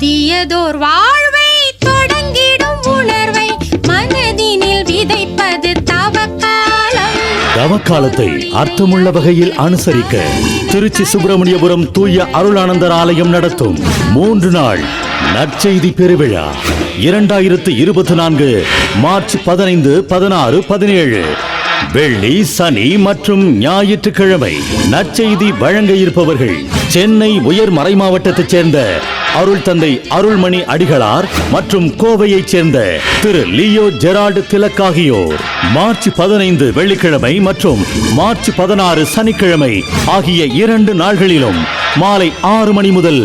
புதியதோர் வாழ்வை தொடங்கிடும் உணர்வை மனதினில் விதைப்பது தவக்காலம். தவக்காலத்தை அர்த்தமுள்ள வகையில் அனுசரிக்க திருச்சி சுப்பிரமணியபுரம் தூய அருளானந்தர் ஆலயம் நடத்தும் மூன்று நாள் நற்செய்தி பெருவிழா. இரண்டாயிரத்து இருபத்தி நான்கு மார்ச் பதினைந்து பதினாறு பதினேழு. வெள்ளி சனி மற்றும் ஞாயிற்றுக்கிழமை நற்செய்தி வழங்க இருப்பவர்கள் சென்னை உயர் மறைமாவட்டத்தைச் சேர்ந்த அருள் தந்தை அருள்மணி அடிகளார் மற்றும் கோவையைச் சேர்ந்த திரு லியோ ஜெரால்டு திலக் ஆகியோர். மார்ச் பதினைந்து வெள்ளிக்கிழமை மற்றும் மார்ச் பதினாறு சனிக்கிழமை ஆகிய இரண்டு நாள்களிலும் மாலை ஆறு மணி முதல்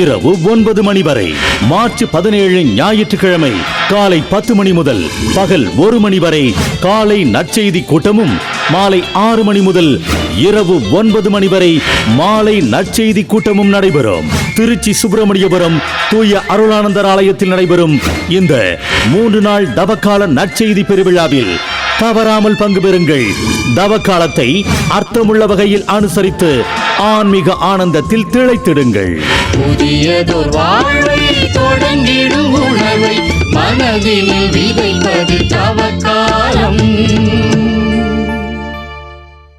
இரவு ஒன்பது மணி வரை. மார்ச் பதினேழு ஞாயிற்றுக்கிழமை காலை பத்து மணி முதல் பகல் ஒரு மணி வரை காலை நற்செய்தி கூட்டமும் மாலை ஆறு மணி முதல் இரவு ஒன்பது மணி வரை மாலை நற்செய்தி கூட்டமும் நடைபெறும். திருச்சி சுப்பிரமணியபுரம் தூய அருளானந்தர் ஆலயத்தில் நடைபெறும் இந்த மூன்று நாள் தவக்கால நற்செய்தி பெருவிழாவில் தவறாமல் பங்கு பெறுங்கள். தவக்காலத்தை அர்த்தமுள்ள வகையில் அனுசரித்து ஆன்மீக ஆனந்தத்தில் திளைத்திடுங்கள். புதியதோர் வாழ்வை தொடங்கிடும் மனதில் விதைப்பது தவக்காலம்.